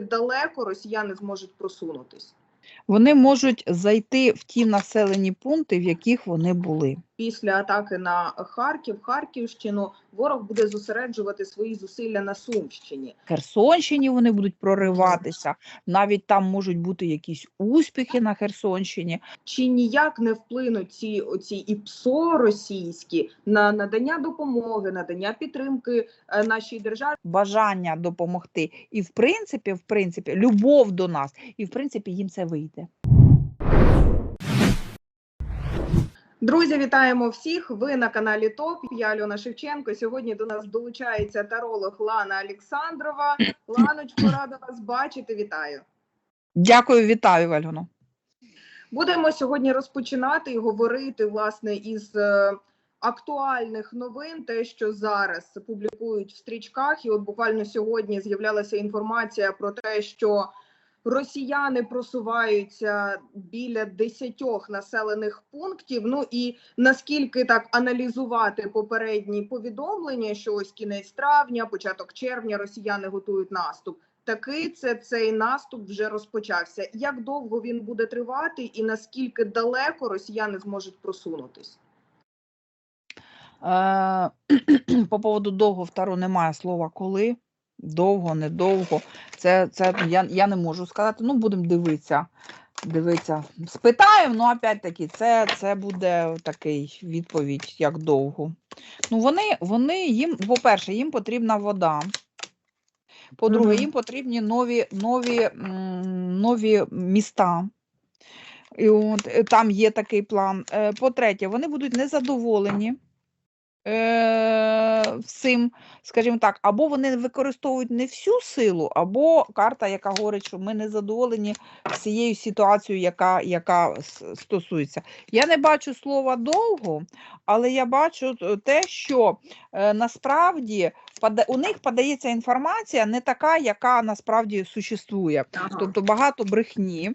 далеко росіяни зможуть просунутись Вони можуть зайти в ті населені пункти, в яких вони були. Після атаки на Харків, Харківщину. Ворог буде зосереджувати свої зусилля на Сумщині. Херсонщині вони будуть прориватися. Навіть там можуть бути якісь успіхи на Херсонщині. Чи ніяк не вплинуть ці оці ІПСО російські на надання допомоги, надання підтримки е, нашій державі? бажання допомогти. І в принципі, в принципі, любов до нас, і в принципі їм це вийде. Друзі, вітаємо всіх! Ви на каналі ТОП. Я Альона Шевченко. Сьогодні до нас долучається таролог Лана Олександрова. Ланочко, рада вас бачити. Вітаю! Дякую, вітаю, Альоно. Будемо сьогодні розпочинати і говорити власне із е, актуальних новин, те, що зараз публікують в стрічках. І от буквально сьогодні з'являлася інформація про те, що росіяни просуваються біля десятьох населених пунктів. Ну і наскільки так аналізувати попередні повідомлення, що ось кінець травня, початок червня, росіяни готують наступ. Таки це цей наступ вже розпочався. Як довго він буде тривати, і наскільки далеко росіяни зможуть просунутись? Е, по поводу довго второ немає слова коли. Довго, недовго. Це, це я, я не можу сказати. Ну, будемо дивитися. Дивитися. Спитаємо, ну опять-таки, це, це буде такий відповідь, як довго. Ну, вони, вони їм, по-перше, їм потрібна вода. По-друге, їм потрібні нові, нові, нові міста. І от, е, там є такий план. Е, По-третє, вони будуть незадоволені е, всім, скажімо так, або вони використовують не всю силу, або карта, яка говорить, що ми не задоволені всією ситуацією, яка, яка стосується. Я не бачу слова довго, але я бачу те, що е, насправді у них подається інформація не така, яка насправді существує. Тобто багато брехні.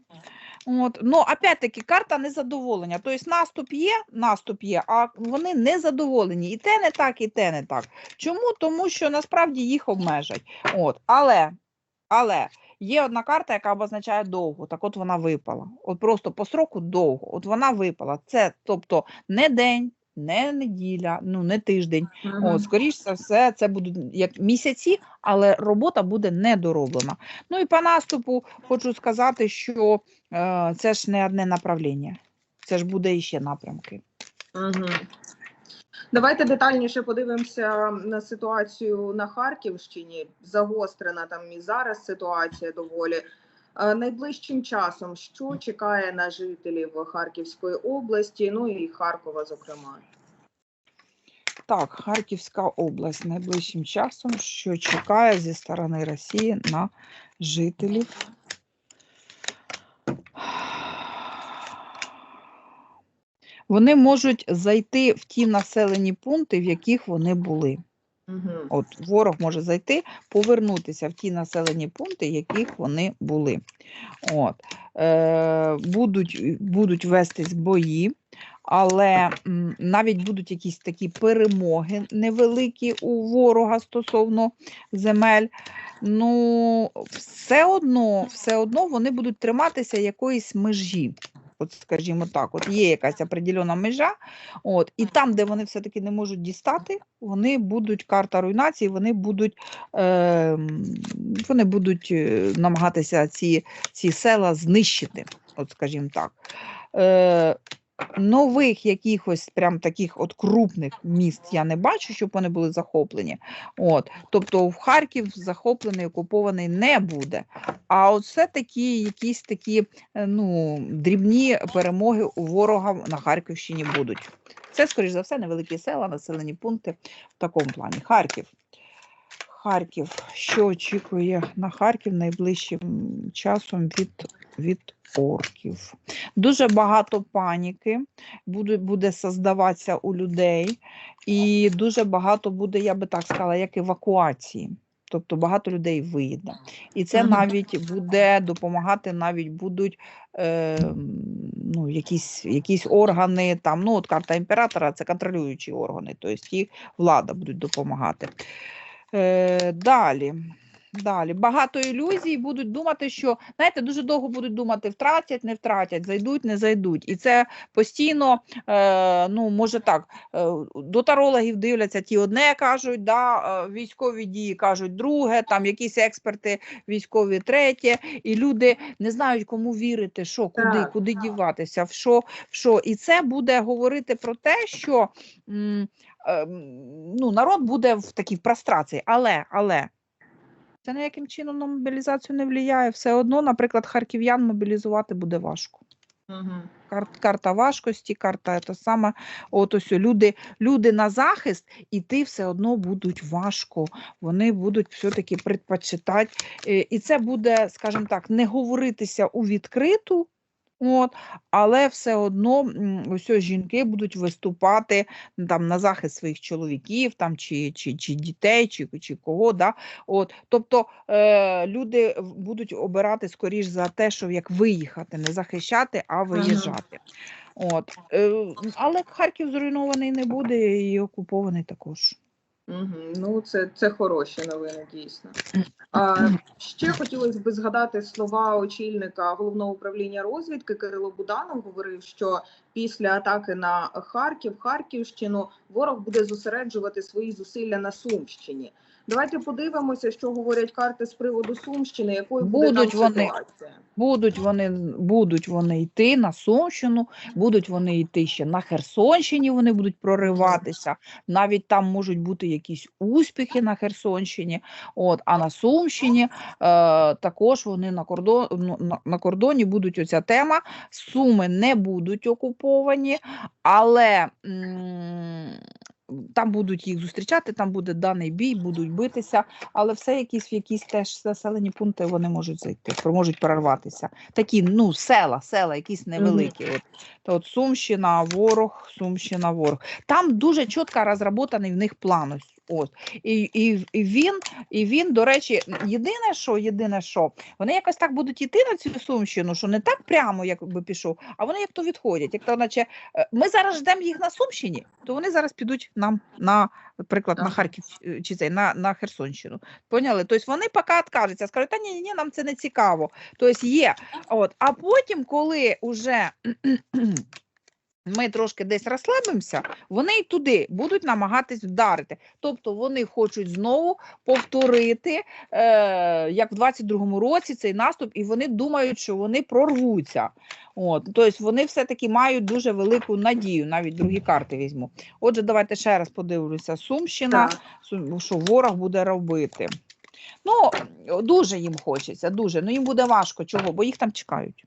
От. Ну, опять-таки, карта незадоволення. Тобто наступ є, наступ є, а вони не задоволені. І те не так, і те не так. Чому? Тому що насправді їх обмежать. От. Але, але є одна карта, яка обозначає довго. Так от вона випала. От просто по сроку довго. От вона випала. Це тобто не день, не неділя, ну не тиждень. От, скоріш за все, це будуть як місяці, але робота буде недороблена. Ну і по наступу хочу сказати, що е, це ж не одне направлення, це ж буде іще напрямки. Угу. Давайте детальніше подивимося на ситуацію на Харківщині. Загострена там і зараз ситуація доволі. Найближчим часом, що чекає на жителів Харківської області, ну і Харкова, зокрема. Так, Харківська область найближчим часом, що чекає зі сторони Росії на жителів. Вони можуть зайти в ті населені пункти, в яких вони були. Угу. От ворог може зайти, повернутися в ті населені пункти, яких вони були. От. Е, будуть, будуть вестись бої, але м, навіть будуть якісь такі перемоги невеликі у ворога стосовно земель. Ну, все одно, все одно вони будуть триматися якоїсь межі. От, скажімо так, от є якась определена межа, от, і там, де вони все-таки не можуть дістати, вони будуть карта руйнації, вони будуть, е, вони будуть е, намагатися ці, ці села знищити, от скажімо так. Е, нових якихось прям таких от крупних міст я не бачу, щоб вони були захоплені. От, тобто в Харків захоплений, окупований не буде. А от все такі якісь такі е, ну, дрібні перемоги у ворога на Харківщині будуть. Це, скоріш за все, невеликі села, населені пункти в такому плані. Харків. Харків. Що очікує на Харків найближчим часом від, від орків? Дуже багато паніки буде, буде создаватися у людей, і дуже багато буде, я би так сказала, як евакуації. Тобто багато людей виїде. І це навіть буде допомагати, навіть будуть е, ну, якісь, якісь органи, там, ну, от карта імператора це контролюючі органи, тобто їх влада будуть допомагати. Е, далі. далі. Багато ілюзій будуть думати, що знаєте, дуже довго будуть думати, втратять, не втратять, зайдуть, не зайдуть. І це постійно, е, ну може так, е, до тарологів дивляться, ті одне кажуть, да, е, військові дії кажуть друге, там якісь експерти військові третє, і люди не знають, кому вірити, що, куди, Так, куди так. діватися, в що, в що. І це буде говорити про те, що м, м, ну, народ буде в такій прострації. Але, але це ніяким чином на мобілізацію не впливає. Все одно, наприклад, харків'ян мобілізувати буде важко. Угу. Кар- Карта важкості, карта це саме. От ось люди, люди на захист, іти все одно будуть важко. Вони будуть все-таки предпочитати. е, І це буде, скажімо так, не говоритися у відкриту. От, але все одно ось жінки будуть виступати там, на захист своїх чоловіків там, чи, чи, чи дітей, чи, чи кого. Да? От, тобто е, люди будуть обирати скоріш за те, що як виїхати, не захищати, а виїжджати. От, е, але Харків зруйнований не буде і окупований також. Угу. Ну, це, це хороші новини, дійсно. А, ще хотілося б згадати слова очільника головного управління розвідки Кирило Буданов. Говорив, що після атаки на Харків, Харківщину, ворог буде зосереджувати свої зусилля на Сумщині. Давайте подивимося, що говорять карти з приводу Сумщини, якою буде Будуть там вони. ситуація. Будуть вони, будуть вони йти на Сумщину, будуть вони йти ще на Херсонщині, вони будуть прориватися. Навіть там можуть бути якісь успіхи на Херсонщині. От, а на Сумщині е, також вони на, кордон, ну, на, на кордоні будуть оця тема. Суми не будуть окуповані, але м, там будуть їх зустрічати, там буде даний бій, будуть битися, але все якісь в якісь теж населені пункти вони можуть зайти, можуть перерватися. Такі, ну, села, села, якісь невеликі. От, то от Сумщина, ворог, Сумщина, ворог. Там дуже чітко розроботаний в них план. ось, От. І, і, і, він, і він, до речі, єдине, що, єдине, що вони якось так будуть йти на цю Сумщину, що не так прямо, як би пішов, а вони як то відходять. Як то, наче, е, ми зараз ждемо їх на Сумщині, то вони зараз підуть нам на, наприклад, на. Харків е, чи цей, на, на Херсонщину. Поняли? Тобто вони поки відкажуться, скажуть, та ні, ні, ні, нам це не цікаво. Тобто є. От. А потім, коли вже ми трошки десь розслабимося, вони й туди будуть намагатись вдарити. Тобто вони хочуть знову повторити, е, як в 22-му році цей наступ, і вони думають, що вони прорвуться. От. Тобто вони все-таки мають дуже велику надію, навіть другі карти візьму. Отже, давайте ще раз подивлюся. Сумщина, Сум- що ворог буде робити. Ну, дуже їм хочеться, дуже. Ну їм буде важко. Чого? Бо їх там чекають.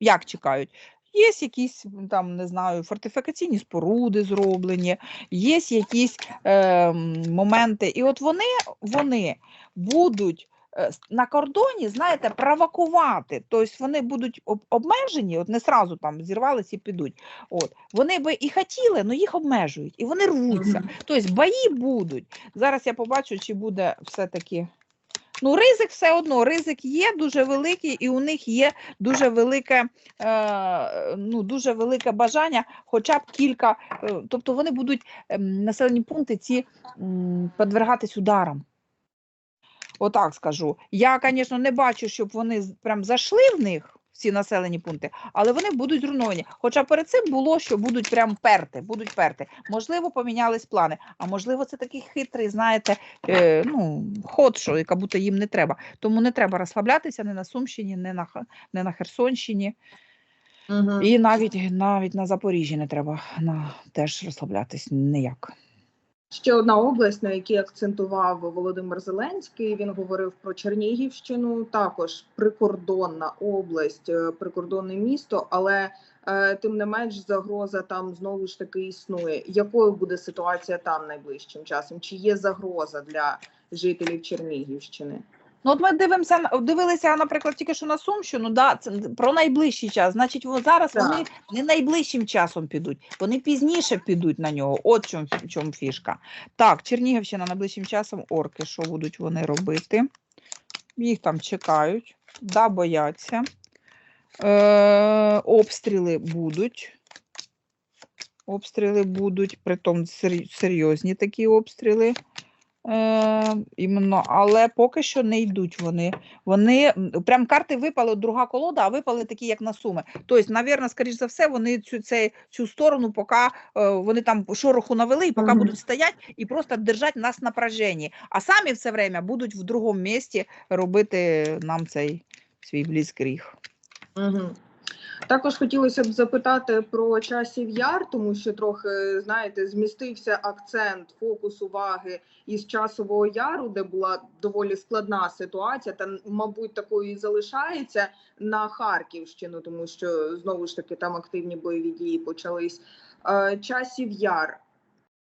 Як чекають? Є якісь там, не знаю, фортифікаційні споруди зроблені, є якісь е, моменти. І от вони, вони будуть е, на кордоні, знаєте, провокувати. Тобто вони будуть обмежені, от не сразу там зірвались і підуть. От. Вони би і хотіли, але їх обмежують, і вони рвуться. Тобто бої будуть. Зараз я побачу, чи буде все-таки. Ну, ризик все одно, ризик є дуже великий, і у них є дуже велике, е, ну, дуже велике бажання, хоча б кілька. Е, тобто вони будуть е, населені пункти ці е, подвергатись ударам. Отак скажу. Я, звісно, не бачу, щоб вони прям зайшли в них, в ці населені пункти, але вони будуть зруйновані. Хоча перед цим було, що будуть прям перти, будуть перти. Можливо, помінялись плани, а можливо, це такий хитрий, знаєте, е, ну, ход, що яка будто їм не треба. Тому не треба розслаблятися ні на Сумщині, ні на, ні на Херсонщині, Мгм. і навіть, навіть на Запоріжжі не треба на, теж розслаблятись ніяк. Ще одна область, на якій акцентував Володимир Зеленський. Він говорив про Чернігівщину, також прикордонна область, е, прикордонне місто, але е, тим не менш загроза там знову ж таки існує. Якою буде ситуація там найближчим часом? Чи є загроза для жителів Чернігівщини? Ну, от ми дивимося, дивилися, наприклад, тільки що на Сумщину, да, це про найближчий час. Значить, зараз Так. вони не найближчим часом підуть, вони пізніше підуть на нього. От в чому, чому фішка. Так, Чернігівщина найближчим часом орки, що будуть вони робити? Їх там чекають, да, бояться. Е, обстріли будуть. Обстріли будуть, притом сер- серйозні такі обстріли. Е, іменно, але поки що не йдуть вони. Вони прям карти випали, друга колода, а випали такі, як на суми. Тобто, навірно, скоріш за все, вони цю, цей, цю сторону, поки е, вони там шороху навели, і поки Мгм. будуть стояти і просто держать нас на напряженні. А самі все время будуть в другому місці робити нам цей свій бліцкріг. Угу. Також хотілося б запитати про часів яр, тому що трохи знаєте, змістився акцент, фокус уваги із часового яру, де була доволі складна ситуація, та мабуть такою і залишається на Харківщину, тому що знову ж таки там активні бойові дії почались. Е, Часів яр.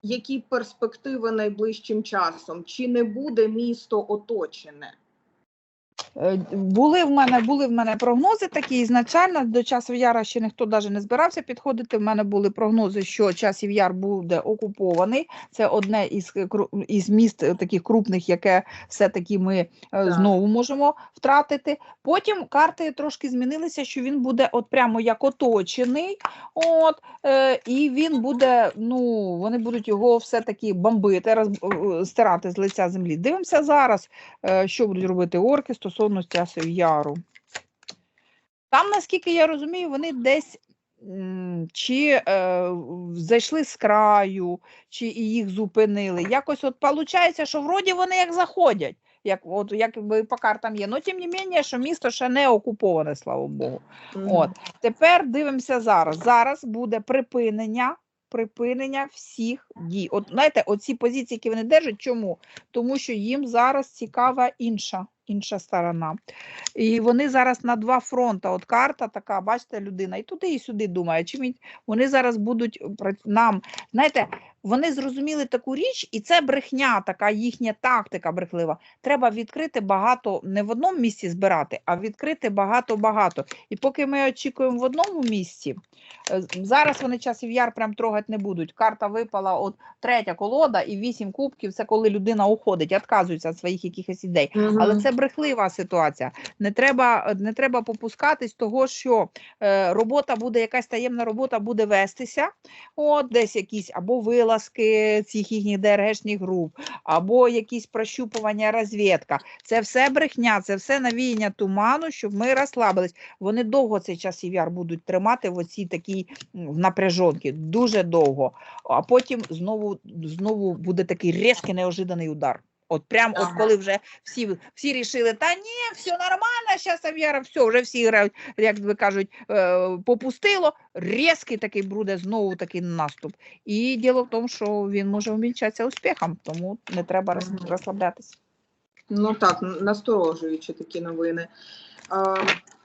Які перспективи найближчим часом? Чи не буде місто оточене? Е, Були в мене були в мене прогнози такі. Ізначально до часу яра ще ніхто навіть не збирався підходити. В мене були прогнози, що часів яр буде окупований. Це одне із е, із міст е, таких крупних, яке все-таки ми Так. знову можемо втратити. Потім карти трошки змінилися, що він буде от прямо як оточений. От і він буде. Ну вони будуть його все-таки бомбити, роз, стирати з лиця землі. Дивимося зараз що будуть робити орки стосовно часів яру. Там, наскільки я розумію, вони десь чи е, зайшли з краю, чи і їх зупинили. Якось от виходить, що вроді вони як заходять, як, от, якби по картам є. Ну, тим не менше, що місто ще не окуповане, слава Богу. От. Тепер дивимося зараз. Зараз буде припинення. Припинення всіх дій. От знаєте, оці позиції, які вони держать, чому? Тому що їм зараз цікава інша, інша сторона. І вони зараз на два фронти. От карта така, бачите, людина, і туди, і сюди думає. Він- вони зараз будуть пра- нам, знаєте, вони зрозуміли таку річ, і це брехня, така їхня тактика брехлива. Треба відкрити багато, не в одному місці збирати, а відкрити багато-багато. І поки ми очікуємо в одному місці, е, зараз вони часів яр прям трогати не будуть. Карта випала, от третя колода і вісім кубків. Це коли людина уходить, відказується від своїх якихось ідей. Мгм. Але це брехлива ситуація. Не треба, не треба попускатись того, що е, робота буде, якась таємна робота буде вестися, от десь якісь або вилазки цих їхніх ДРГшних груп, або якісь прощупування, розвідка. Це все брехня, це все навіяння туману, щоб ми розслабились. Вони довго цей час яр будуть тримати в оцій такій в дуже довго. А потім знову, знову буде такий різкий неожиданий удар. От прям, от коли вже всі, всі рішили, та ні, все нормально, зараз Ав'яра, все, вже всі грають, як ви кажуть, е, попустило, різкий такий буде знову такий наступ. І діло в тому, що він може умільчатися успіхом, тому не треба розслаблятися. Ну так, н- насторожуючі такі новини.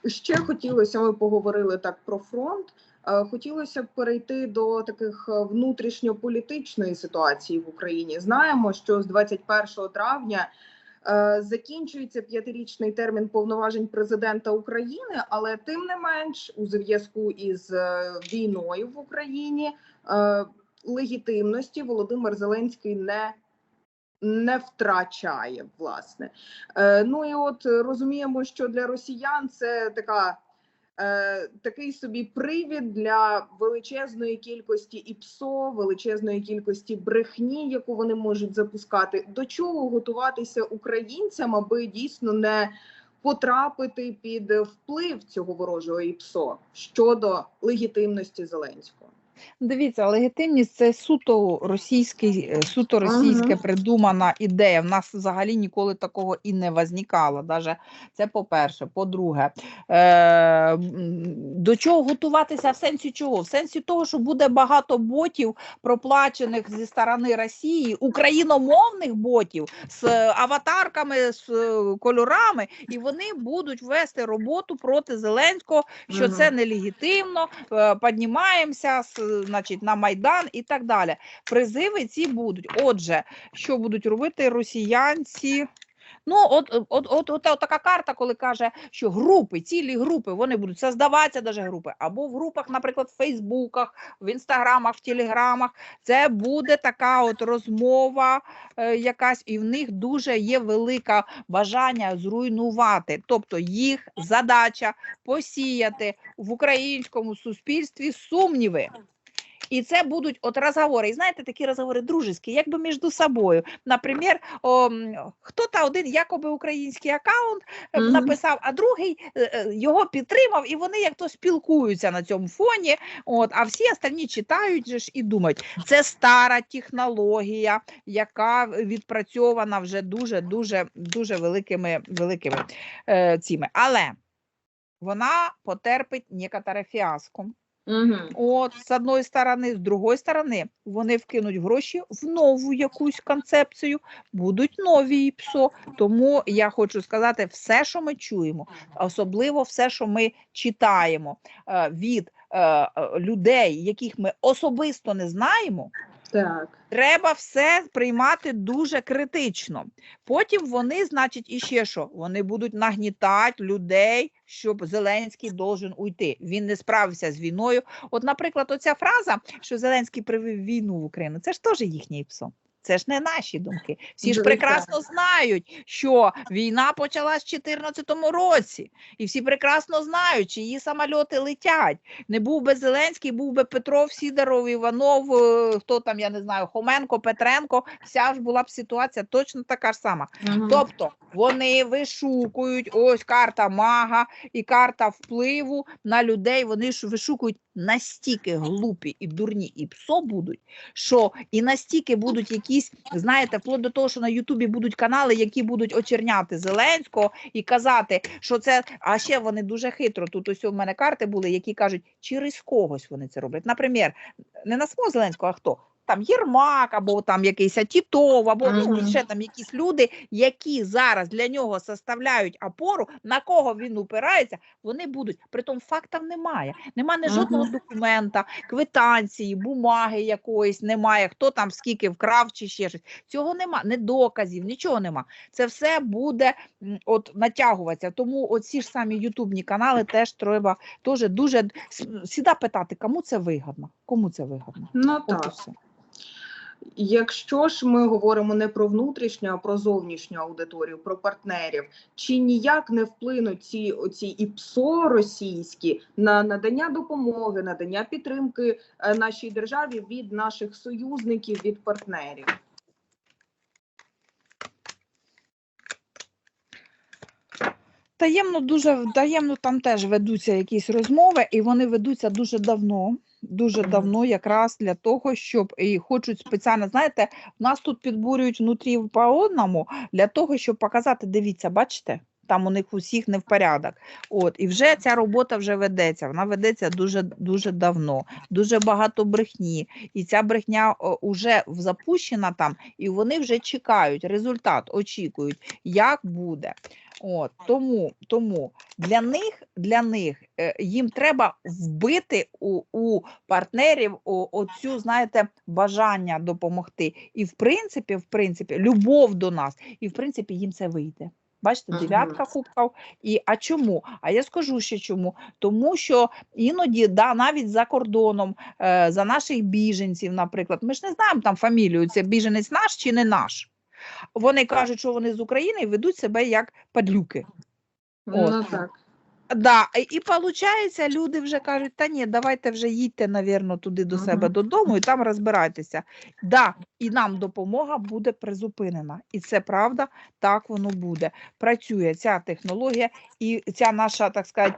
Е, ще хотілося, ми поговорили так про фронт. Е, хотілося б перейти до таких е, внутрішньополітичної ситуації в Україні. Знаємо, що з 21 травня е, закінчується п'ятирічний термін повноважень президента України, але тим не менш, у зв'язку із війною в Україні легітимності Володимир Зеленський не не втрачає власне. Ну і от розуміємо, що для росіян це така. Е, такий собі привід для величезної кількості ІПСО, величезної кількості брехні, яку вони можуть запускати. До чого готуватися українцям, аби дійсно не потрапити під вплив цього ворожого ІПСО щодо легітимності Зеленського? Дивіться, легітимність це суто російський, е, суто російське Ага. придумана ідея. В нас взагалі ніколи такого і не возникало. Даже це по-перше. По-друге, е, до чого готуватися в сенсі чого? В сенсі того, що буде багато ботів, проплачених зі сторони Росії, україномовних ботів з е, аватарками, з е, кольорами, і вони будуть вести роботу проти Зеленського, що Мгм. це нелегітимно, піднімаємося з, значить, на Майдан і так далі. Призиви ці будуть. Отже, що будуть робити росіянці? Ну, от, от, от, от, от така карта, коли каже, що групи, цілі групи, вони будуть создаватися даже групи, або в групах, наприклад, в Фейсбуках, в інстаграмах, в Телеграмах. Це буде така от розмова е, якась, і в них дуже є велике бажання зруйнувати. Тобто їх задача посіяти в українському суспільстві сумніви. І це будуть от розговори. І знаєте, такі розговори дружеські, якби між собою. Наприклад, о, хто-то один якоби український аккаунт е, написав, а другий е, е, його підтримав, і вони як то спілкуються на цьому фоні. От, а всі остальні читають ж і думають, це стара технологія, яка відпрацьована вже дуже дуже дуже великими великими е, цими. Але вона потерпить некоторе фіаско. Угу. От, з одної сторони, з другої сторони, вони вкинуть гроші в нову якусь концепцію, будуть нові ПСО. Тому я хочу сказати, все, що ми чуємо, особливо все, що ми читаємо е, від е, е, людей, яких ми особисто не знаємо. Так. Треба все приймати дуже критично. Потім вони, значить, іще що? Вони будуть нагнітати людей, щоб Зеленський должен уйти. Він не справився з війною. От, наприклад, оця фраза, що Зеленський привів війну в Україну, це ж теж їхній ПСО. Це ж не наші думки. Всі ж прекрасно знають, що війна почалась в 2014 році, і всі прекрасно знають, чиї самольоти летять. Не був би Зеленський, був би Петров, Сідоров, Іванов, е, хто там, я не знаю, Хоменко, Петренко. Вся ж була б ситуація точно така ж сама. Угу. Тобто вони вишукують ось карта мага і карта впливу на людей. Вони ж вишукують настільки глупі і дурні і псо будуть, що і настільки будуть якісь, знаєте, вплоть до того, що на Ютубі будуть канали, які будуть очерняти Зеленського і казати, що це. А ще вони дуже хитро. Тут ось у мене карти були, які кажуть, через когось вони це роблять. Наприклад, не на самого Зеленського, а хто? Там Єрмак, або там якийсь Тітов, або ну, ще там якісь люди, які зараз для нього составляють опору, на кого він упирається, вони будуть. Притом фактів немає. Немає ні жодного документа, квитанції, бумаги якоїсь немає, хто там скільки вкрав чи ще щось. Цього нема, не доказів, нічого нема. Це все буде от натягуватися. Тому оці ж самі ютубні канали теж треба теж дуже сіда питати, кому це вигідно. Кому це вигідно? Ну так. Якщо ж ми говоримо не про внутрішню, а про зовнішню аудиторію, про партнерів, чи ніяк не вплинуть ці оці ІПСО російські на надання допомоги, надання підтримки е, нашій державі від наших союзників, від партнерів? Таємно дуже таємно там теж ведуться якісь розмови, і вони ведуться дуже давно. Дуже давно, якраз для того, щоб і хочуть спеціально, знаєте, нас тут підбурюють внутрі по одному для того, щоб показати, дивіться, бачите, там у них усіх не в порядок. От, і вже ця робота вже ведеться. Вона ведеться дуже дуже давно, дуже багато брехні. І ця брехня вже запущена там, і вони вже чекають результат, очікують, як буде. От тому, тому для них для них е, їм треба вбити у, у партнерів о, оцю, знаєте, бажання допомогти. І в принципі, в принципі, любов до нас, і в принципі їм це вийде. Бачите, дев'ятка кубків. І а чому? А я скажу ще чому. Тому що іноді, да, навіть за кордоном, е, за наших біженців, наприклад, ми ж не знаємо там фамілію, це біженець наш чи не наш. Вони кажуть, що вони з України і ведуть себе як падлюки. От. Ну так. Да, і виходить, люди вже кажуть, та ні, давайте вже їдьте, навірно, туди до себе додому і там розбирайтеся. Да, і нам допомога буде призупинена. І це правда, так воно буде. Працює ця технологія, і ця наша, так сказати,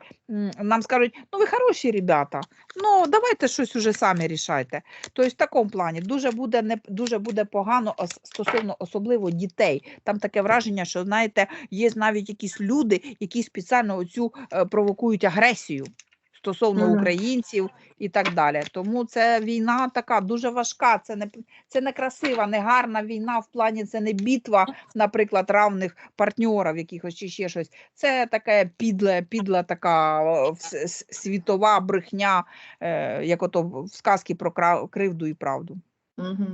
нам скажуть, ну ви хороші ребята, ну давайте щось уже самі рішайте. Тобто в такому плані дуже буде не дуже буде погано стосовно особливо дітей. Там таке враження, що знаєте, є навіть якісь люди, які спеціально оцю е, провокують агресію стосовно українців і так далі. Тому це війна така дуже важка. Це не це не красива, не гарна війна в плані. Це не битва, наприклад, равних партнерів, якихось чи ще щось. Це таке підла, підла така світова брехня, е, як ото в сказки про кривду і правду. Угу.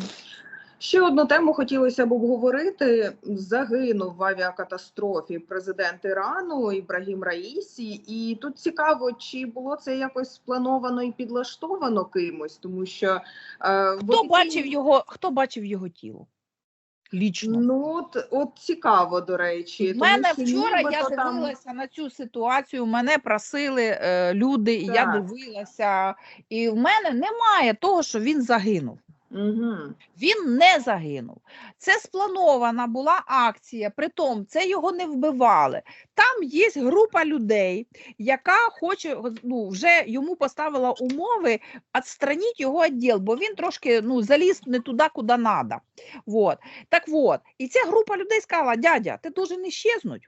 Ще одну тему хотілося б обговорити. Загинув в авіакатастрофі президент Ірану Ібрагім Раїсі. І тут цікаво, чи було це якось сплановано і підлаштовано кимось, тому що е, Хто офіційній- бачив його? Хто бачив його тіло? Лічно. Ну от, от цікаво, до речі. У мене тому вчора я нібито там- дивилася на цю ситуацію. Мене просили е, люди, і я дивилася. І в мене немає того, що він загинув. Мгм. Він не загинув. Це спланована була акція. Притом це його не вбивали. Там є група людей, яка хоче ну, вже йому поставила умови відстраніть його відділ, бо він трошки ну, заліз не туди, куди треба. Вот. Так от, і ця група людей сказала: дядя, ти должен іщезнути.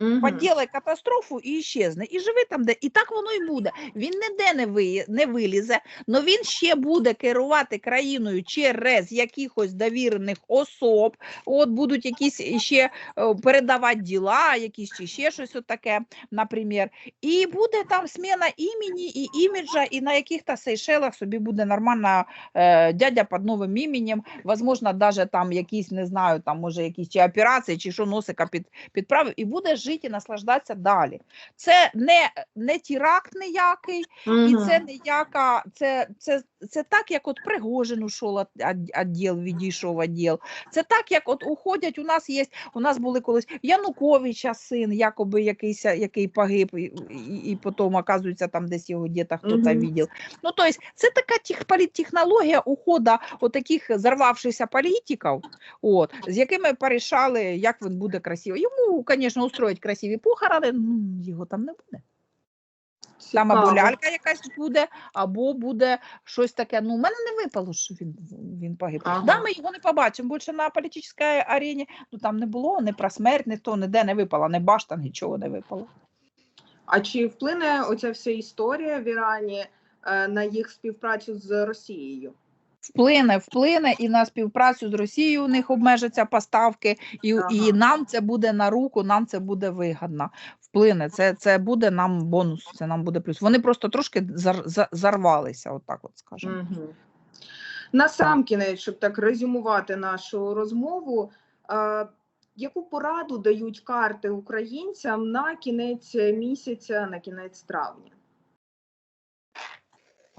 Мгм. Поділай катастрофу і іщезне. І живи там, де. І так воно і буде. Він ніде не, ви... не вилізе, але він ще буде керувати країною через якихось довірених особ. От будуть якісь ще е, передавати діла, якісь чи ще щось таке, наприклад. І буде там зміна імені і іміджа, і на яких-то Сейшелах собі буде нормально е, дядя під новим іменем. Возможно, навіть там якісь, не знаю, там може якісь чи операції, чи що носика під підправив, і буде жити і наслаждатися далі. Це не, не теракт ніякий, і це ніяка, це, це, це так, як от Пригожин ушов відділ, відійшов відділ. Це так, як от уходять, у нас є, у нас були колись Януковича син, якоби якийсь, який погиб, і, і, і потім, оказується, там десь його діта хтось Мгм. видів. Ну, то есть, це така тех, політтехнологія уходу от таких зарвавшихся політиків, от, з якими порішали, як він буде красиво. Йому, звісно, устроїть красиві похорони, ну, його там не буде. Там або лялька якась буде, або буде щось таке. Ну, у мене не випало, що він, він погиб. Ага. Да, ми його не побачимо. Більше на політичній арені ну, там не було ні про смерть, ні то, ніде не випало, ні башта, нічого не випало. А чи вплине оця вся історія в Ірані е, на їх співпрацю з Росією? Вплине, вплине і на співпрацю з Росією у них обмежаться поставки, і, і нам це буде на руку, нам це буде вигідно. Вплине, це, це буде нам бонус, це нам буде плюс. Вони просто трошки зар, за- зарвалися, отак от скажемо. Угу. На сам кінець, щоб так резюмувати нашу розмову, е, яку пораду дають карти українцям на кінець місяця, на кінець травня?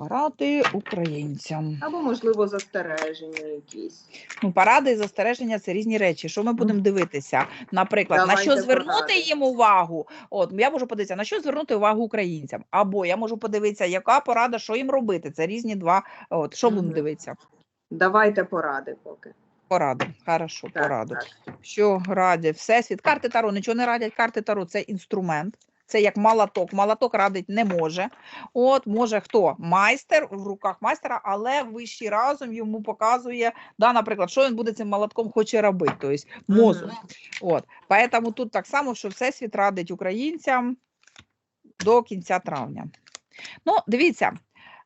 Поради українцям. Або, можливо, застереження якісь. Ну, поради і застереження це різні речі. Що ми будемо дивитися? Наприклад, на що звернути поради. їм увагу? От я можу подивитися, на що звернути увагу українцям, або я можу подивитися, яка порада, що їм робити. Це різні два. От що будемо дивитися? Давайте поради поки. Пораду. Хорошо, Так, пораду. так. Що радять всесвіт? Карти Таро нічого не радять. Карти Таро це інструмент. Це як малаток. Малаток радить не може. От може хто? Майстер в руках майстера, але вищий разом йому показує, да, наприклад, що він буде цим молотком хоче робити, тобто мозок. От. Поэтому тут так само, що Всесвіт радить українцям до кінця травня. Ну, дивіться.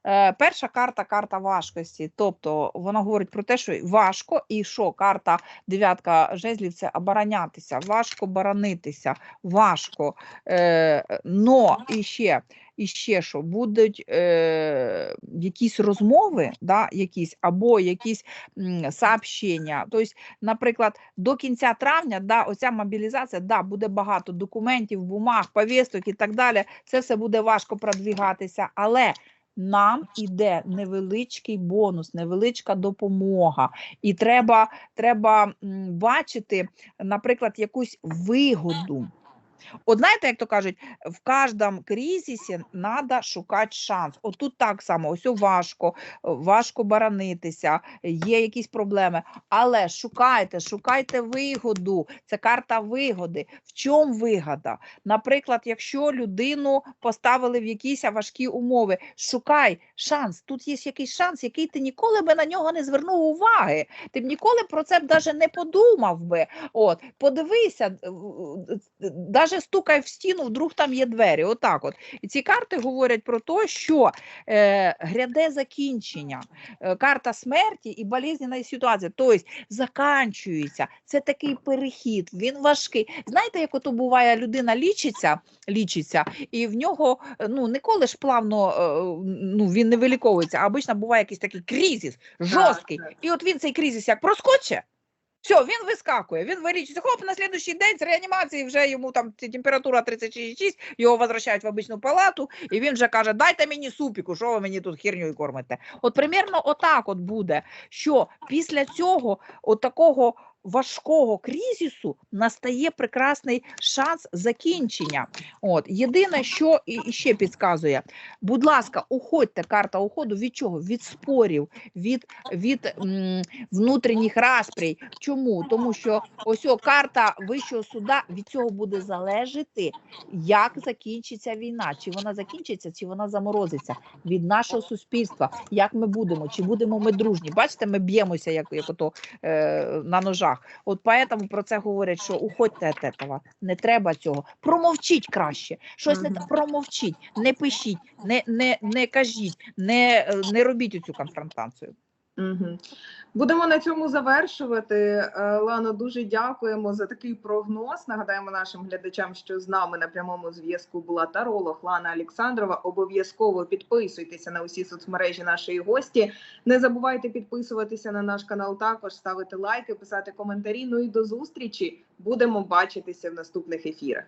Е, Перша карта карта важкості. Тобто вона говорить про те, що важко, і що карта дев'ятка жезлів це оборонятися, важко боронитися, важко. Е, но і ще, і ще що будуть е, якісь розмови, да, якісь, або якісь м, сообщення. Тобто, наприклад, до кінця травня да, оця мобілізація, да, буде багато документів, бумаг, повісток і так далі. Це все буде важко продвігатися, але нам іде невеличкий бонус, невеличка допомога. І треба, треба бачити, наприклад, якусь вигоду. От знаєте, як то кажуть, в кожному кризисі треба шукати шанс. От тут так само, ось важко, важко боронитися, є якісь проблеми. Але шукайте, шукайте вигоду. Це карта вигоди. В чому вигода? Наприклад, якщо людину поставили в якісь важкі умови, шукай шанс. Тут є якийсь шанс, який ти ніколи би на нього не звернув уваги. Ти б ніколи про це б навіть не подумав би. От, подивися, навіть стукай в стіну, вдруг там є двері. Отак от. І ці карти говорять про те, що е, гряде закінчення, е, карта смерті і болезненної ситуації. Тобто заканчується. Це такий перехід, він важкий. Знаєте, як ото буває, людина лічиться, лічиться, і в нього е, ну, ніколи ж плавно е, ну, він не виліковується, а обично буває якийсь такий кризис, жорсткий. І от він цей кризис як проскоче, все, він вискакує, він вирічується. Хоп, на слідуючий день з реанімації вже йому там температура 36, його возвращають в обичну палату, і він вже каже: дайте мені супіку, що ви мені тут херню кормите. От примерно отак от буде, що після цього от такого важкого кризису настає прекрасний шанс закінчення. От єдине, що і ще підказує, будь ласка, уходьте, карта уходу від чого? Від спорів, від, від м, внутрішніх распрій. Чому? Тому що ось о, карта вищого суда від цього буде залежати, як закінчиться війна, чи вона закінчиться, чи вона заморозиться від нашого суспільства. Як ми будемо, чи будемо ми дружні? Бачите, ми б'ємося, як, як ото е, на ножах. От поэтому про це говорять, що уходьте від этого, не треба цього. Промовчіть краще. Щось не так промовчіть, не пишіть, не, не, не кажіть, не, е, не робіть цю конфронтацію. Угу. Будемо на цьому завершувати. Е, Лано, дуже дякуємо за такий прогноз. Нагадаємо нашим глядачам, що з нами на прямому зв'язку була таролог Лана Олександрова. Обов'язково підписуйтеся на усі соцмережі нашої гості. Не забувайте підписуватися на наш канал, також ставити лайки, писати коментарі. Ну і до зустрічі. Будемо бачитися в наступних ефірах.